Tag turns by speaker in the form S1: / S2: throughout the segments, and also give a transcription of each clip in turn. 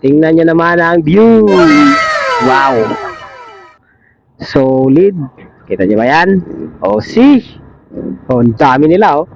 S1: Tingnan nyo naman ang view. Wow. Solid. Kita nyo ba yan? Oh, see? Oh, ang dami nila, oh.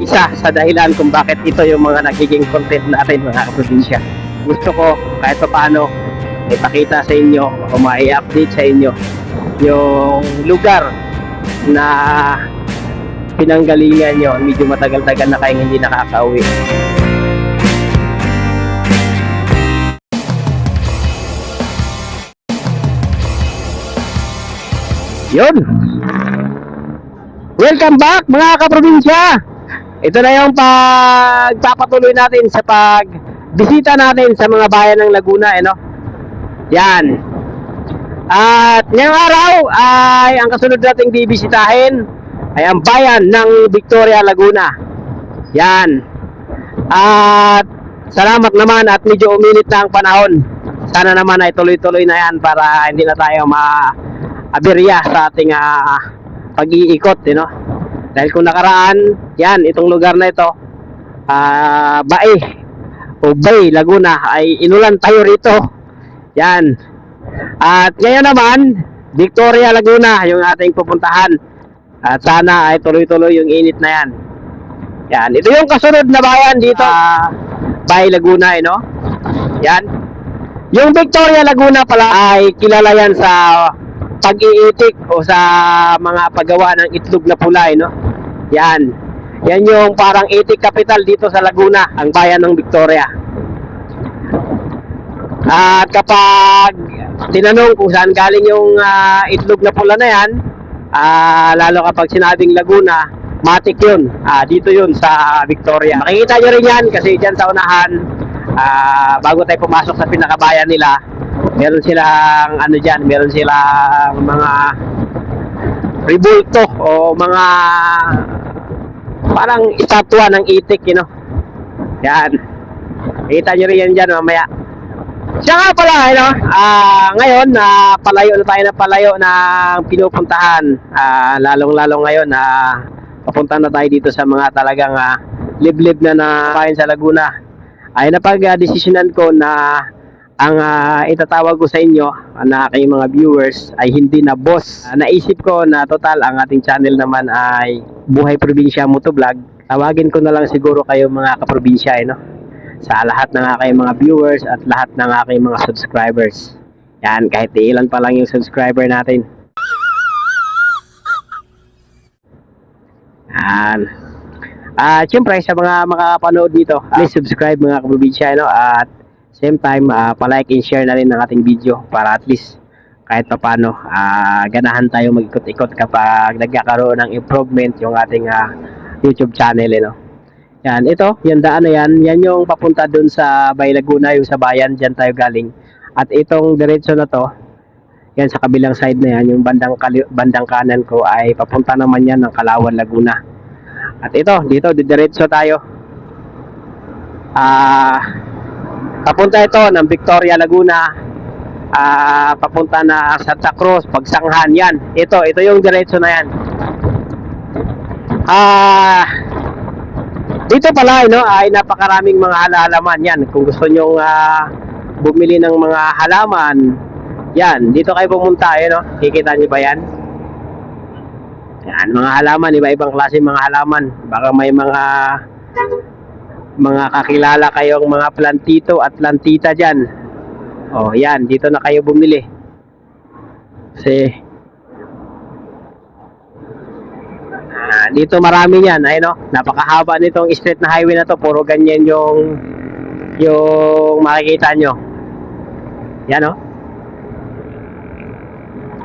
S1: isa sa dahilan kung bakit ito yung mga nagiging content natin mga kaprobinsya. Gusto ko kahit pa paano ipakita sa inyo o mai-update sa inyo yung lugar na pinanggalingan nyo. Medyo matagal-tagal na kayong hindi nakakauwi. Yun! Welcome back mga kaprobinsya! Ito na yung pagpapatuloy natin sa pagbisita natin sa mga bayan ng Laguna, eh, no? Yan. At ngayong araw ay ang kasunod nating bibisitahin ay ang bayan ng Victoria, Laguna. Yan. At salamat naman at medyo uminit na ang panahon. Sana naman ay tuloy-tuloy na yan para hindi na tayo ma-aberya sa ating ah, pag-iikot, you know? Dahil kung nakaraan, yan, itong lugar na ito, ah, Bae, o Bay, Laguna, ay inulan tayo rito. Yan. At ngayon naman, Victoria, Laguna, yung ating pupuntahan. At sana ay tuloy-tuloy yung init na yan. Yan. Ito yung kasunod na bayan dito. ah, Bay, Laguna, eh, no? Yan. Yung Victoria, Laguna pala ay kilala yan sa pag-iitik o sa mga paggawa ng itlog na pula, eh, no? Yan. Yan yung parang itik capital dito sa Laguna, ang bayan ng Victoria. At kapag tinanong kung saan galing yung ah, itlog na pula na yan, ah, lalo kapag sinabing Laguna, matik yun. Ah, dito yun sa Victoria. Makikita nyo rin yan kasi dyan sa unahan, ah, bago tayo pumasok sa pinakabayan nila, meron silang ano dyan, meron silang mga rebulto o mga parang estatwa ng itik, you know. Yan. Kita nyo rin yan dyan mamaya. Siya nga pala, ano, ah, ngayon, na palayo na tayo na palayo ng pinupuntahan. Ah, lalong-lalong ngayon, na papunta na tayo dito sa mga talagang ah, liblib na na bayan sa Laguna. Ay napag-desisyonan ko na ang ah, itatawag ko sa inyo ah, na aking mga viewers ay hindi na boss. Ah, naisip ko na total ang ating channel naman ay Buhay Probinsya Motovlog. Tawagin ko na lang siguro kayo mga kaprobinsya, eh, no? sa lahat ng aking mga viewers at lahat ng aking mga subscribers. Yan, kahit ilan pa lang yung subscriber natin. Yan. At syempre sa mga makakapanood dito, please subscribe mga kaprobinsya, no? At same time, ah, pa-like and share na rin ng ating video para at least kahit pa paano, ah, ganahan tayo mag-ikot-ikot kapag nagkakaroon ng improvement yung ating ah, YouTube channel, eh, no? Yan, ito, yung daan na yan, yan yung papunta dun sa Bay Laguna, yung sa bayan, dyan tayo galing. At itong diretso na to, yan sa kabilang side na yan, yung bandang, bandang kanan ko ay papunta naman yan ng Kalawan, Laguna. At ito, dito, diretso tayo. Ah, papunta ito ng Victoria, Laguna. Ah, papunta na Santa Cruz, Pagsanghan, yan. Ito, ito yung diretso na yan. Ah, dito pala no, ay napakaraming mga halaman yan. Kung gusto nyo bumili ng mga halaman, yan, dito kayo pumunta, eh, no? Kikita nyo ba yan? Yan, mga halaman, iba-ibang klase mga halaman. Baka may mga mga kakilala kayong mga plantito at plantita dyan. Oh, yan, dito na kayo bumili. Kasi Ah, dito marami yan, ay no. Napakahaba nitong street na highway na to, puro ganyan yung yung makikita nyo. Yan no.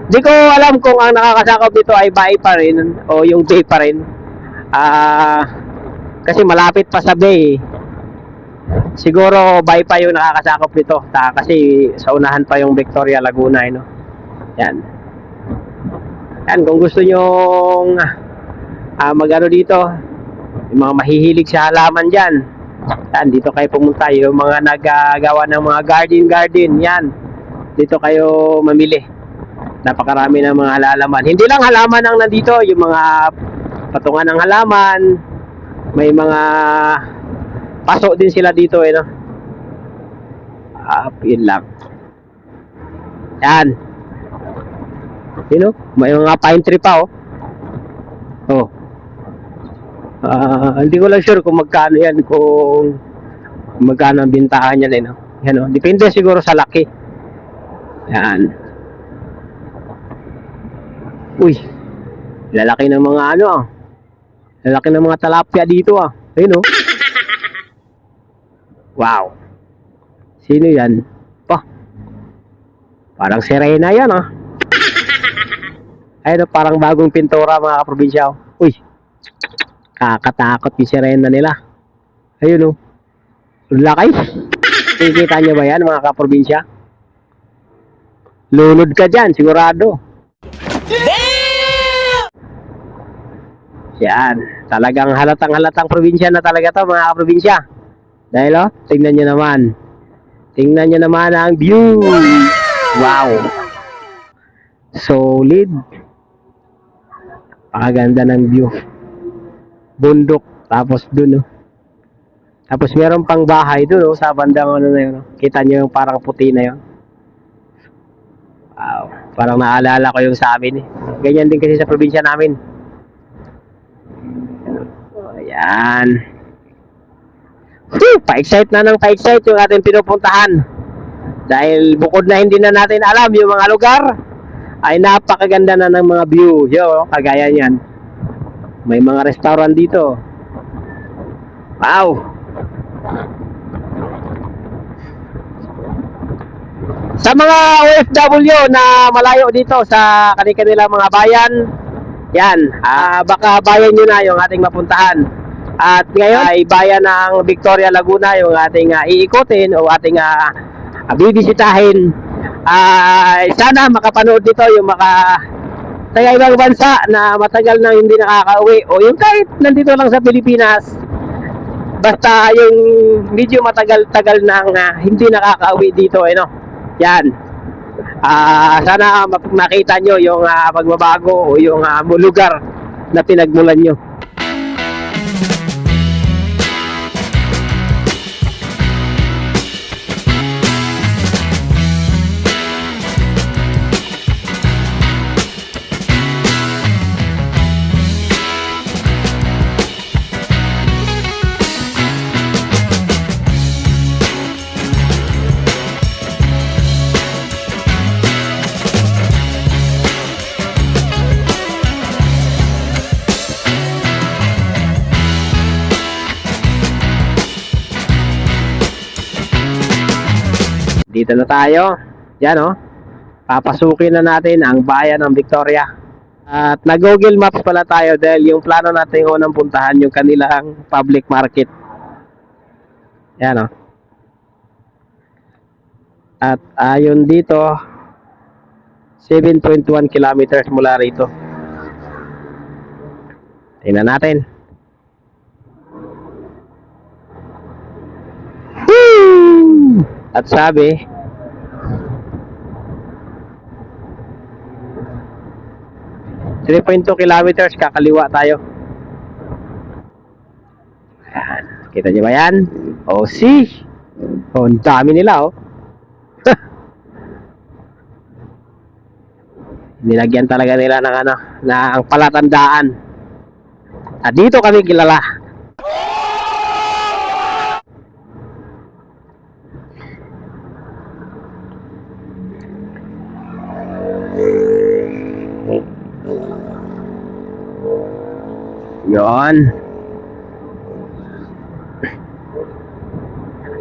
S1: Di ko alam kung ang nakakasakop dito ay bay pa rin o yung bay pa rin. Ah, kasi malapit pa sa bay. Siguro bay pa yung nakakasakop nito. Ta kasi sa unahan pa yung Victoria Laguna, eh, no. Yan. Yan, kung gusto nyo ah magano dito, yung mga mahihilig sa halaman dyan, Yan, dito kayo pumunta. Yung mga nagagawa ng mga garden-garden, yan. Dito kayo mamili. Napakarami ng mga halaman. Hindi lang halaman ang nandito, yung mga patungan ng halaman, may mga paso din sila dito eh, no? Ah, yun lang. Yan. Yun, oh. May mga pine tree pa, oh. Oh. Ah, hindi ko lang sure kung magkano yan, kung magkano ang bintahan yan, eh, no? Yan, oh. Depende siguro sa laki. Yan. Uy. Lalaki ng mga ano, ah. Lalaki ng mga talapia dito, ah. Ayun, oh. Wow. Sino yan? Pa. Parang sirena yan, ah. Ayun, oh, parang bagong pintura, mga kaprobinsya, oh. Uy. Kakatakot yung sirena nila. Ayun, oh. Laki. Nakikita nyo ba yan, mga kaprobinsya? Lunod ka dyan, sigurado. Yan. Talagang halatang halatang probinsya na talaga to mga probinsya. Dahil oh, tingnan nyo naman. Tingnan nyo naman ang view. Wow. Solid. Pakaganda ng view. Bundok. Tapos dun oh. Tapos meron pang bahay dun oh, sa bandang ano na yun. oh. Kita nyo yung parang puti na yun. Wow. Parang naalala ko yung sa amin eh. Ganyan din kasi sa probinsya namin. Ayan. Whew, pa-excite na ng pa-excite yung ating pinupuntahan. Dahil bukod na hindi na natin alam yung mga lugar, ay napakaganda na ng mga view. Yo, kagaya niyan. May mga restaurant dito. Wow! Sa mga OFW na malayo dito sa kanilang mga bayan, yan, ah, baka bayan nyo na yung ating mapuntahan. At ngayon ay bayan ng Victoria Laguna yung ating ah, iikutin o ating ah, bibisitahin. Ay sana makapanood dito yung maka taga ibang bansa na matagal na hindi nakakauwi o yung kahit nandito lang sa Pilipinas basta yung medyo matagal-tagal nang ah, hindi nakakauwi dito eh no. Yan. Ah, sana makita nyo yung ah, pagbabago o yung ah, lugar na pinagmulan nyo. Dito na tayo. Yan oh. Papasukin na natin ang bayan ng Victoria. At nag-Google Maps pala tayo dahil yung plano natin unang puntahan yung kanilang public market. Yan oh. At ayon dito 7.1 kilometers mula rito. Tingnan natin. At sabi, Three point two kilometers, kakaliwa tayo. Ayan. Kita niyo ba yan? Oh, see? Oh, ang dami nila, oh. Nilagyan talaga nila ng ano, na ang palatandaan. At dito kami kilala. Yon.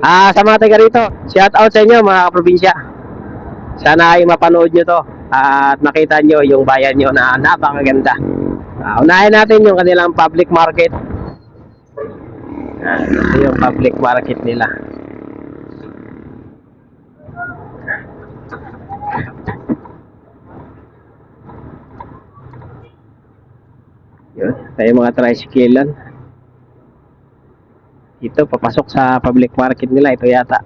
S1: Ah, sa mga taga rito, shout out sa inyo mga probinsya. Sana ay mapanood nyo to at makita nyo yung bayan nyo na napakaganda. Ah, unahin natin yung kanilang public market. Ito yung public market nila. Yun, tayo mga tricyclean. Ito papasok sa public market nila. Ito yata.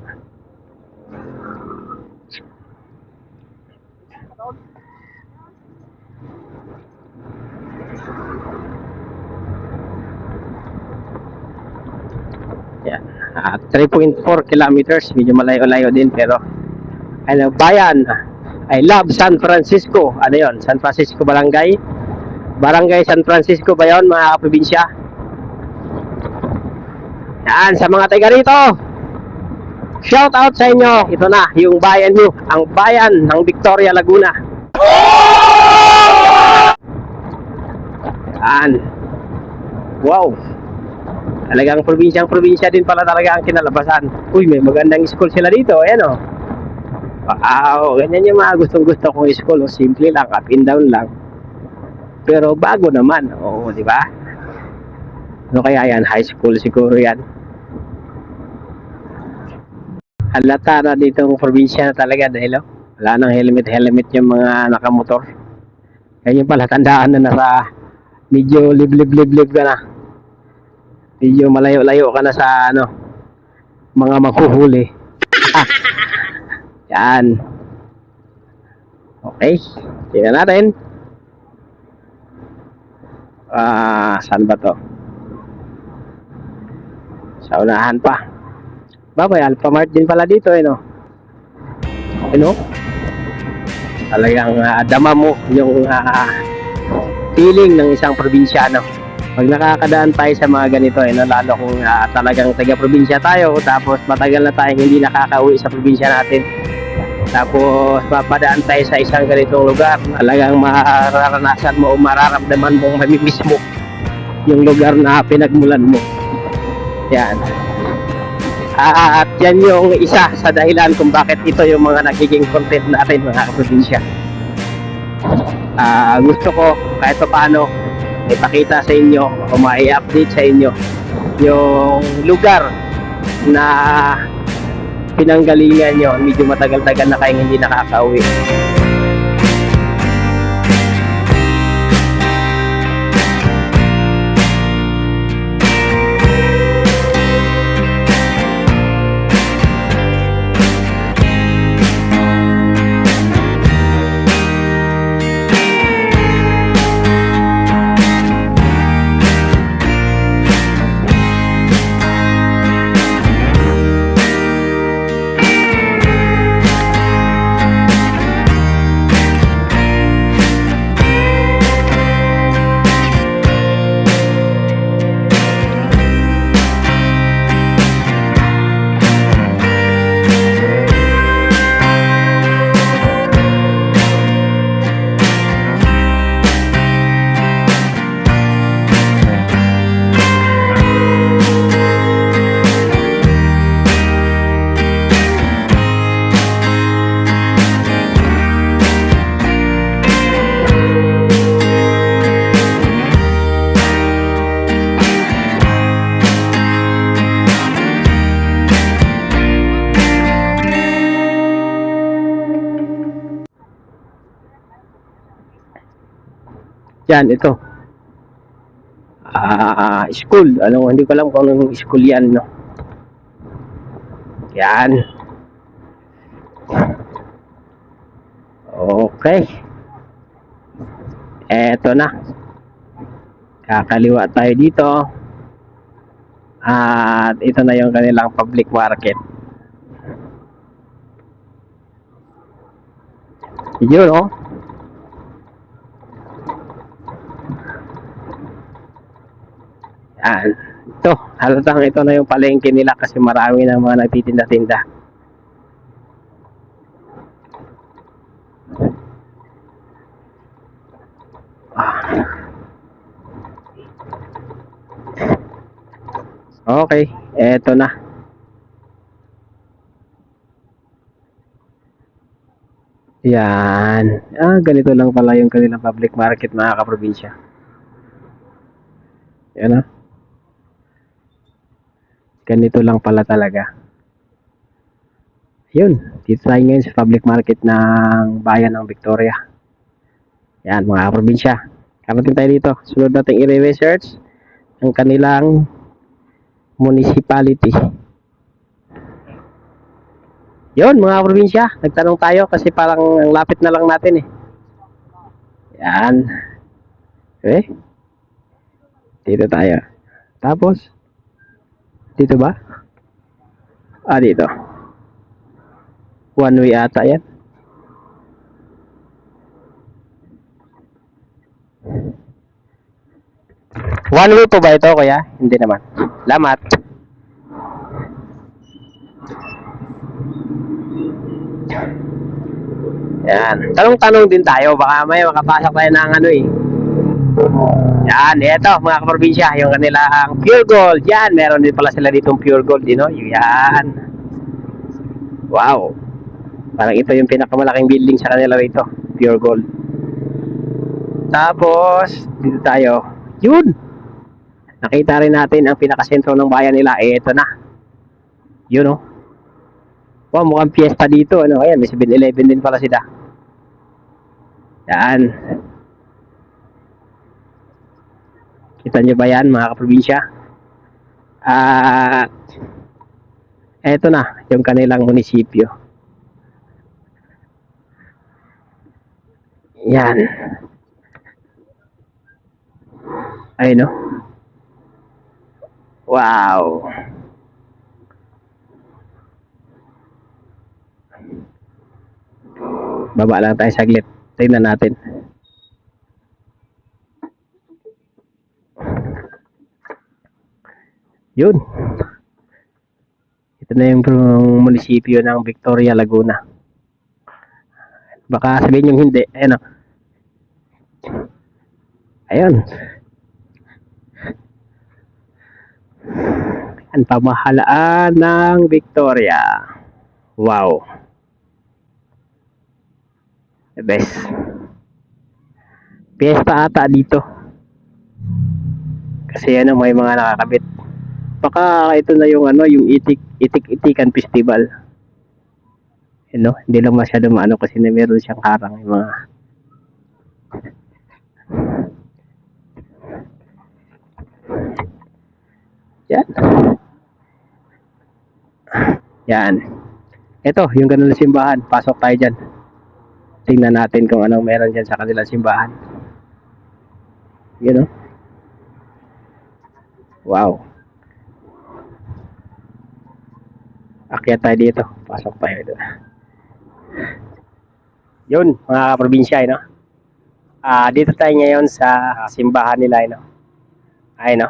S1: Yan. Ah, 3.4 kilometers. Medyo malayo-layo din pero ano, bayan. I love San Francisco. Ano yon? San Francisco Barangay. Barangay San Francisco ba yun, mga kaprobinsya? Yan, sa mga taga rito. Shout out sa inyo. Ito na, yung bayan nyo. Ang bayan ng Victoria, Laguna. Yan. Wow. Talagang probinsyang probinsya din pala talaga ang kinalabasan. Uy, may magandang school sila dito. Ayan o. Wow, ganyan yung mga gustong gusto kong school. Oh. Simple lang, up and down lang. Pero bago naman. Oo, di ba? Ano kaya yan? High school siguro yan. Halata na dito ang probinsya na talaga dahil oh, wala nang helmet-helmet yung mga nakamotor. Kaya yung pala tandaan na nasa medyo liblib-liblib ka na. Medyo malayo-layo ka na sa ano, mga maghuhuli. Yan. Okay. Tingnan natin. Ah, saan ba to? Sa unahan pa. Babay, Alphamart din pala dito eh, no? Ano? Talagang ah, dama mo yung ah, feeling ng isang probinsyano. Pag nakakadaan tayo sa mga ganito, eh, no, lalo kung ah, talagang taga-probinsya tayo, tapos matagal na tayong hindi nakakauwi sa probinsya natin, tapos papadaan tayo sa isang ganitong lugar, talagang mararanasan mo o mararamdaman mong mamimiss mo yung lugar na pinagmulan mo. Yan. At yan yung isa sa dahilan kung bakit ito yung mga nagiging content natin mga kaprobinsya. Ah, gusto ko kahit pa paano ipakita sa inyo o mai-update sa inyo yung lugar na pinanggalingan nyo. Medyo matagal-tagal na kayong hindi nakakauwi. Yan, ito. Ah, school. Ano, hindi ko alam kung anong school yan, no. Yan. Okay. Eto na. Kakaliwa tayo dito. At ito na yung kanilang public market. Yun, oh. Yan. Ito, halatang ito na yung palengke nila kasi marami na mga nagtitinda-tinda. Ah. Okay, eto na. Yan. Ah, ganito lang pala yung kanilang public market mga kaprobinsya. Yan ah. Ganito lang pala talaga. Yun, dito tayo ngayon sa public market ng bayan ng Victoria. Yan, mga probinsya. Karating tayo dito. Sunod natin i-research ang kanilang Municipality. Yun, mga probinsya, nagtanong tayo kasi parang ang lapit na lang natin eh. Yan. Eh? Dito tayo. Tapos, dito ba? Ah, dito. One way ata yan. One way po ba ito, kuya? Hindi naman. Lamat. Yan. Tanong-tanong din tayo. Baka may makapasok tayo ng ano eh. Yan, eto mga kaprobinsya, yung kanilang pure gold. Yan, meron din pala sila ditong pure gold, you know? Yan. Wow. Parang ito yung pinakamalaking building sa kanila ito. Pure gold. Tapos, dito tayo. Yun! Nakita rin natin ang pinakasentro ng bayan nila. Eh, ito na. Yun, oh. Wow, mukhang fiesta dito. Ano, ayan, may 7-Eleven din pala sila. Yan. Kita nyo ba yan, mga kaprobinsya? At, eto na, yung kanilang munisipyo. Yan. Ay, no? Wow. Baba lang tayo saglit. Tingnan natin. Yun. Ito na yung munisipyo ng Victoria, Laguna. Baka sabihin yung hindi. Ayan o. Ayun. Ang pamahalaan ng Victoria. Wow. The best. Fiesta ata dito. Kasi ano, may mga nakakabit. Baka ito na yung ano, yung itik itik-itikan festival. You know, hindi lang masyado maano kasi na meron siyang karang yung mga Yan. Yan. Ito, yung ganun na simbahan. Pasok tayo dyan. Tingnan natin kung anong meron dyan sa kanilang simbahan. You know? Wow. Akyat tayo dito. Pasok tayo dito. Yun, mga probinsya, no? Ah, dito tayo ngayon sa simbahan nila, no? Ay, no?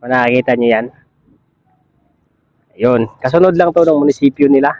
S1: Kung nakikita nyo yan. Ayun. Kasunod lang to ng munisipyo nila.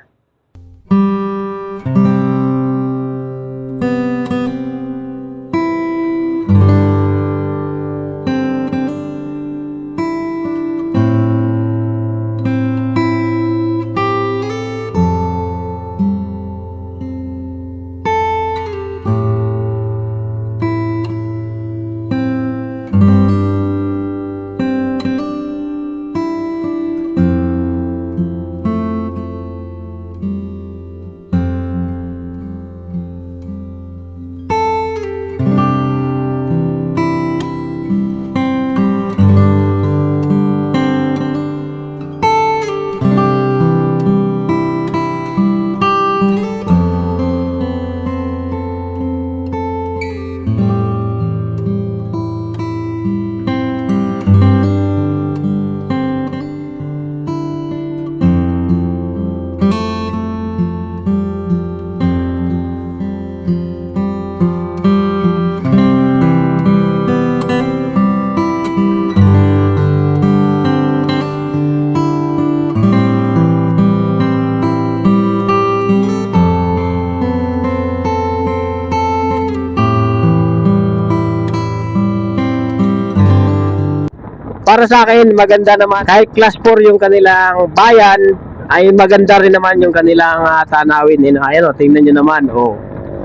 S1: Para sa akin, maganda naman. Kahit class 4 yung kanilang bayan, ay maganda rin naman yung kanilang uh, tanawin. Know, ayan o, tingnan nyo naman. Oh.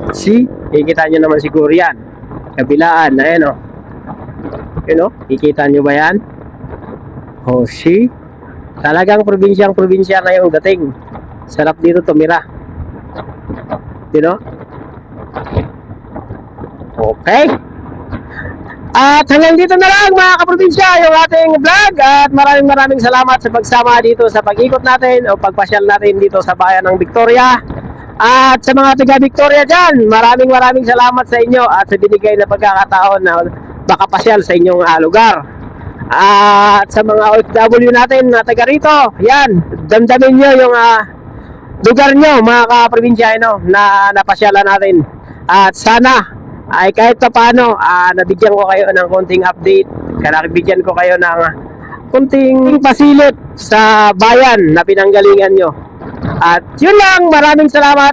S1: See? Kikita nyo naman siguro yan. Kabilaan. Ayan o. You know? Kikita nyo ba yan? Oh, see? Talagang probinsyang probinsya na yung dating. Sarap dito tumira. You know? Okay. At hanggang dito na lang mga kaprobinsya yung ating vlog at maraming maraming salamat sa pagsama dito sa pag-ikot natin o pagpasyal natin dito sa bayan ng Victoria. At sa mga taga Victoria dyan, maraming maraming salamat sa inyo at sa binigay na pagkakataon na makapasyal sa inyong ah, lugar. At sa mga OFW natin na taga rito, yan, damdamin nyo yung ah, lugar nyo mga kaprobinsyano na napasyalan natin. At sana ay kahit pa paano, ah, nabigyan ko kayo ng konting update, nabigyan ko kayo ng konting pasilip sa bayan na pinanggalingan nyo. At yun lang, maraming salamat.